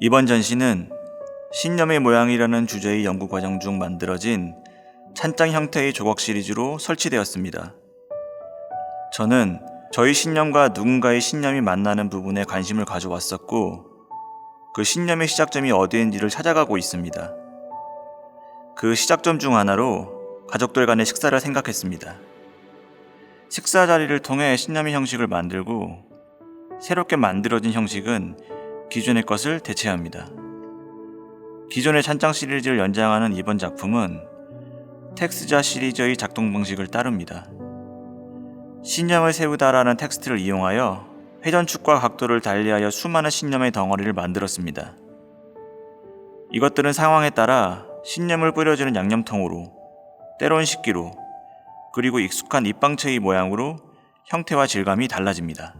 이번 전시는 신념의 모양이라는 주제의 연구 과정 중 만들어진 찬장 형태의 조각 시리즈로 설치되었습니다. 저는 저희 신념과 누군가의 신념이 만나는 부분에 관심을 가져왔었고, 그 신념의 시작점이 어디인지를 찾아가고 있습니다. 그 시작점 중 하나로 가족들 간의 식사를 생각했습니다. 식사 자리를 통해 신념의 형식을 만들고, 새롭게 만들어진 형식은 기존의 것을 대체합니다. 기존의 찬장 시리즈를 연장하는 이번 작품은 텍스자 시리즈의 작동 방식을 따릅니다. 신념을 세우다라는 텍스트를 이용하여 회전축과 각도를 달리하여 수많은 신념의 덩어리를 만들었습니다. 이것들은 상황에 따라 신념을 뿌려주는 양념통으로, 때론 식기로, 그리고 익숙한 입방체의 모양으로 형태와 질감이 달라집니다.